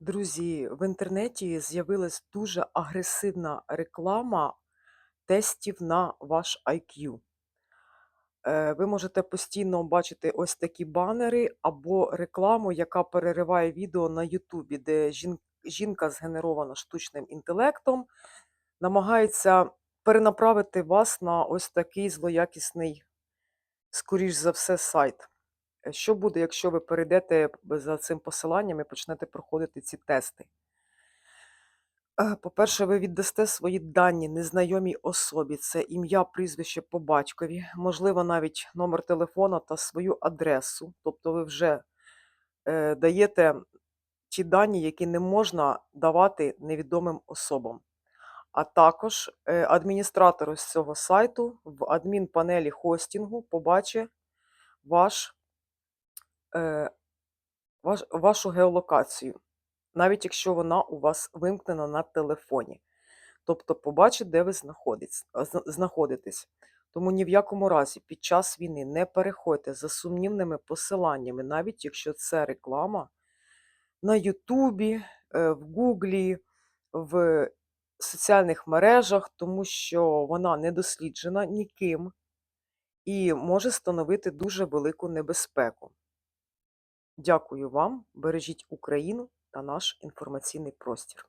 Друзі, в інтернеті з'явилась дуже агресивна реклама тестів на ваш IQ. Е, Ви можете постійно бачити ось такі банери або рекламу, яка перериває відео на Ютубі, де жінка згенерована штучним інтелектом, намагається перенаправити вас на ось такий злоякісний, скоріш за все, сайт. Що буде, якщо ви перейдете за цим посиланням і почнете проходити ці тести? Е, По-перше, ви віддасте свої дані незнайомій особі. Це ім'я, прізвище по батькові, можливо, навіть номер телефона та свою адресу. Тобто ви вже е, даєте ті дані, які не можна давати невідомим особам. А також е, адміністратор з цього сайту в адмінпанелі хостінгу побачить ваш, вашу геолокацію, навіть якщо вона у вас вимкнена на телефоні. Тобто побачить, де ви знаходитесь. Тому ні в якому разі під час війни не переходьте за сумнівними посиланнями, навіть якщо це реклама на Ютубі, е, в Гуглі, в соціальних мережах, тому що вона не досліджена ніким і може становити дуже велику небезпеку. Дякую вам, бережіть Україну та наш інформаційний простір.